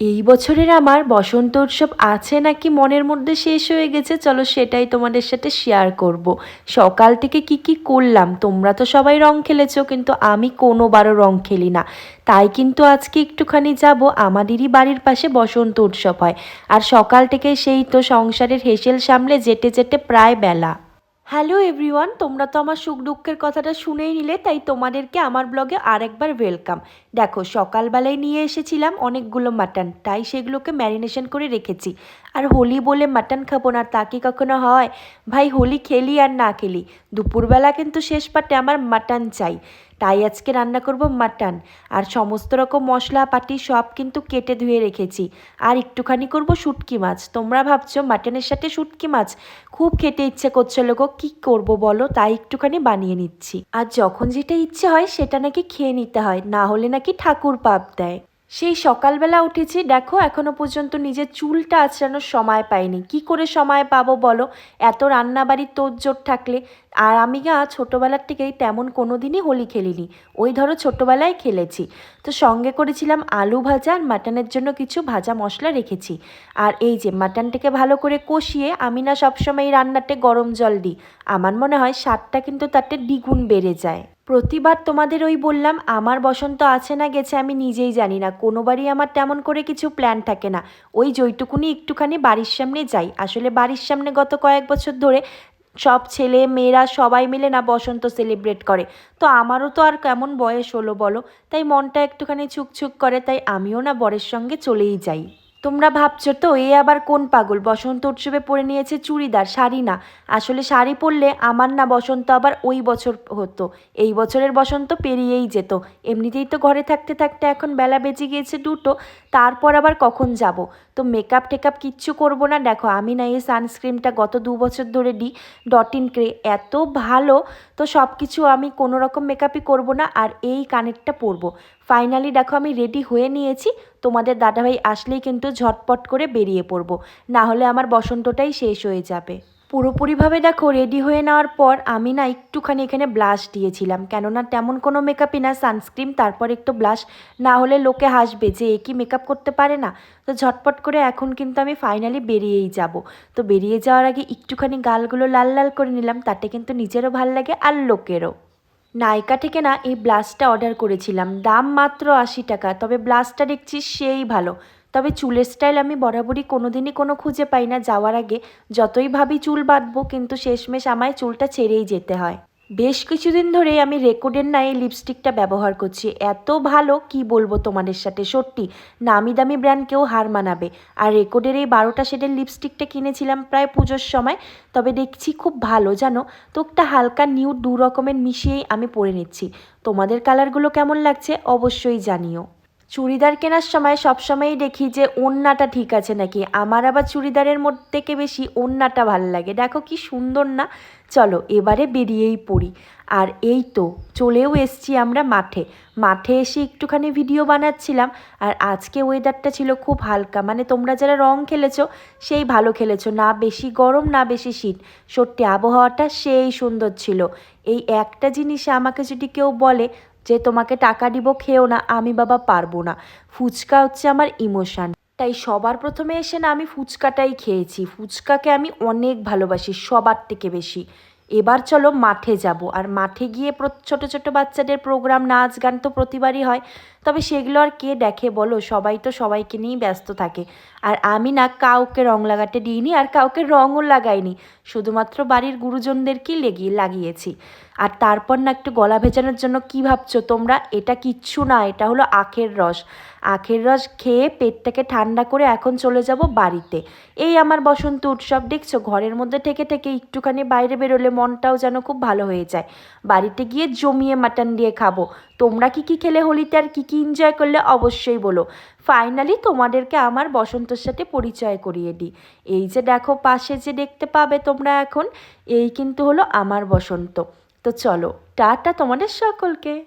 এই বছরের আমার বসন্ত উৎসব আছে নাকি মনের মধ্যে শেষ হয়ে গেছে? চলো সেটাই তোমাদের সাথে শেয়ার করব। সকাল থেকে কি কি করলাম? তোমরা তো সবাই রং খেলেছো, কিন্তু আমি কোনোবারও রং খেলি না। তাই কিন্তু আজকে একটুখানি যাব। আমাদেরই বাড়ির পাশে বসন্ত উৎসব হয়। আর সকাল থেকে সেই তো সংসারের হেসেল সামলে যেতে যেতে প্রায় বেলা। হ্যালো এভরিওয়ান, তোমরা তো আমার সুখ দুঃখের কথাটা শুনেই নিলে, তাই তোমাদেরকে আমার ব্লগে আরেকবার ওয়েলকাম। দেখো, সকালবেলায় নিয়ে এসেছিলাম অনেকগুলো মাটন, তাই সেগুলোকে ম্যারিনেশন করে রেখেছি। আর হোলি বলে মাটন খাব না, তা কি কখনো হয়? ভাই, হোলি খেলি আর না খেলি। দুপুরবেলা কিন্তু শেষ পাটে আমার মাটন চাই। তাই আজকে রান্না করব মাটন। আর সমস্ত রকম মশলা পাটি সব কিন্তু কেটে ধুয়ে রেখেছি। আর একটুখানি করব শুটকি মাছ। তোমরা ভাবছ মাটনের সাথে শুটকি মাছ? খুব খেতে ইচ্ছে করছে লোক কি করব বলো? তাই একটুখানি বানিয়ে নিচ্ছি। আর যখন যেটা ইচ্ছে হয় সেটা নাকি খেয়ে নিতে হয়, না হলে নাকি ঠাকুর পাপ দেয়। সেই সকালবেলা উঠেছি, দেখো এখনও পর্যন্ত নিজের চুলটা আঁচড়ানোর সময় পাইনি। কি করে সময় পাবো বলো? এত রান্নাবাড়ির তোর তোড়জোড় থাকলে আর আমি গা ছোটোবেলার থেকেই তেমন কোনো দিনই হোলি খেলিনি। ওই ধরো ছোটোবেলায় খেলেছি। তো সঙ্গে করেছিলাম আলু ভাজা আর মাটনের জন্য কিছু ভাজা মশলা রেখেছি। আর এই যে মাটনটাকে ভালো করে কষিয়ে আমি না সবসময় এই রান্নাতে গরম জল দিই। আমার মনে হয় স্বাদটা কিন্তু তাতে দ্বিগুণ বেড়ে যায়। প্রতিবার তোমাদের ওই বললাম, আমার বসন্ত আছে না গেছে, আমি নিজেই জানি না। কোনোবারই আমার তেমন করে কিছু প্ল্যান থাকে না। ওই যেইটুকুনি একটুখানি বাড়ির সামনে যাই। আসলে বাড়ির সামনে গত কয়েক বছর ধরে সব ছেলে মেয়েরা সবাই মিলে না বসন্ত সেলিব্রেট করে। তো আমারও তো আর কেমন বয়স হলো বলো? তাই মনটা একটুখানি ছুকছুক করে, তাই আমিও না বরের সঙ্গে চলেই যাই। তোমরা ভাবছ তো, এ আবার কোন পাগল? বসন্ত উৎসবে পরে নিয়েছে চুড়িদার, শাড়ি না। আসলে শাড়ি পরলে আমার না বসন্ত আবার ওই বছর হতো। এই বছরের বসন্ত পেরিয়েই যেত। এমনিতেই তো ঘরে থাকতে থাকতে এখন বেলা বেজে গিয়েছে দুটো। তারপর আবার কখন যাব? তো মেকআপ টেকআপ কিচ্ছু করব না। দেখো, আমি না এই সানস্ক্রিনটা গত দু বছর ধরে দিই ডট ইন ক্রে এত ভালো, তো সব কিছু আমি কোনো রকম মেকআপই করব না, আর এই কানেরটা পরব। ফাইনালি দেখো, আমি রেডি হয়ে নিয়েছি। তোমাদের দাদাভাই আসলেই কিন্তু ঝটপট করে বেরিয়ে পড়ব। না হলে আমার বসন্তটাই শেষ হয়ে যাবে। পুরোপুরিভাবে দেখো রেডি হয়ে নেওয়ার পর আমি না একটুখানি এখানে ব্লাশ দিয়েছিলাম। কেননা তেমন কোনো মেকআপই না সানস্ক্রিন তারপর একটু ব্লাশ না হলে লোকে হাসবে যে, এ কি মেকআপ করতে পারে না? তো ঝটপট করে এখন কিন্তু আমি ফাইনালি বেরিয়েই যাব। তো বেরিয়ে যাওয়ার আগে একটুখানি গালগুলো লাল লাল করে নিলাম, তাতে কিন্তু নিজেরও ভালো লাগে আর লোকেরও। নাইকা থেকে না এই ব্লাশটা অর্ডার করেছিলাম, দাম মাত্র আশি টাকা, তবে ব্লাশটা দেখছি সেই ভালো। তবে চুলের স্টাইল আমি বরাবরই কোনো দিনই কোনো খুঁজে পাই না। যাওয়ার আগে যতই ভাবি চুল বাঁধবো, কিন্তু শেষমেশ আমায় চুলটা ছেড়েই যেতে হয়। বেশ কিছুদিন ধরে আমি রেকর্ডের না এই লিপস্টিকটা ব্যবহার করছি। এত ভালো, কি বলব তোমাদের সাথে? সত্যি নামি দামি ব্র্যান্ড কেউ হার মানাবে। আর রেকর্ডের এই বারোটা শেডের লিপস্টিকটা কিনেছিলাম প্রায় পুজোর সময়। তবে দেখছি খুব ভালো, জানো? তো একটা হালকা নিউ দু রকমের মিশিয়েই আমি পরে নিচ্ছি। তোমাদের কালারগুলো কেমন লাগছে অবশ্যই জানিও। চুড়িদার কেনার সময় সবসময়ই দেখি যে ওন্নাটা ঠিক আছে নাকি। আমার আবার চুড়িদারের মধ্যে থেকে বেশি ওন্নাটা ভালো লাগে। দেখো কি সুন্দর না? চলো এবারে বেরিয়েই পড়ি। আর এই তো, চলেও এসছি আমরা মাঠে। মাঠে এসে একটুখানি ভিডিও বানাচ্ছিলাম, আর আজকে ওয়েদারটা ছিল খুব হালকা। মানে তোমরা যারা রং খেলেছো, সেই ভালো খেলেছো। না বেশি গরম, না বেশি শীত। সত্যি, আবহাওয়াটা সেই সুন্দর ছিল। এই একটা জিনিস আমাকে যদি কেউ বলে যে, তোমাকে টাকা দিব, খেও না, আমি বাবা পারব না। ফুচকা হচ্ছে আমার ইমোশান তাই সবার প্রথমে এসে না আমি ফুচকাটাই খেয়েছি। ফুচকাকে আমি অনেক ভালোবাসি, সবার থেকে বেশি। এবার চলো মাঠে যাব। আর মাঠে গিয়ে ছোট ছোট বাচ্চাদের প্রোগ্রাম, নাচ গান তো প্রতিবারই হয়। তবে সেগুলো আর কে দেখে বলো? সবাই তো সবাইকে নিয়েই ব্যস্ত থাকে। আর আমি না কাউকে রং লাগাতে দিইনি আর কাউকে রঙও লাগাইনি। শুধুমাত্র বাড়ির গুরুজনদেরকেই লেগিয়ে লাগিয়েছি। আর তারপর না একটু গলা ভেজানোর জন্য কি ভাবছ তোমরা? এটা কিচ্ছু না, এটা হলো আখের রস। আখের রস খেয়ে পেটটাকে ঠান্ডা করে এখন চলে যাব বাড়িতে। এই আমার বসন্ত উৎসব, দেখছ? ঘরের মধ্যে থেকে থেকে একটুখানি বাইরে বেরোলে মনটাও যেন খুব ভালো হয়ে যায়। বাড়িতে গিয়ে জমিয়ে মাটন দিয়ে খাব। তোমরা কি কি খেলে হোলিতে আর কী কী এনজয় করলে অবশ্যই বলো। ফাইনালি তোমাদেরকে আমার বসন্তর সাথে পরিচয় করিয়ে দিই। এই যে দেখো, পাশে যে দেখতে পাবে তোমরা এখন, এই কিন্তু হলো আমার বসন্ত। তো চলো, টাটা তোমাদের সকলকে।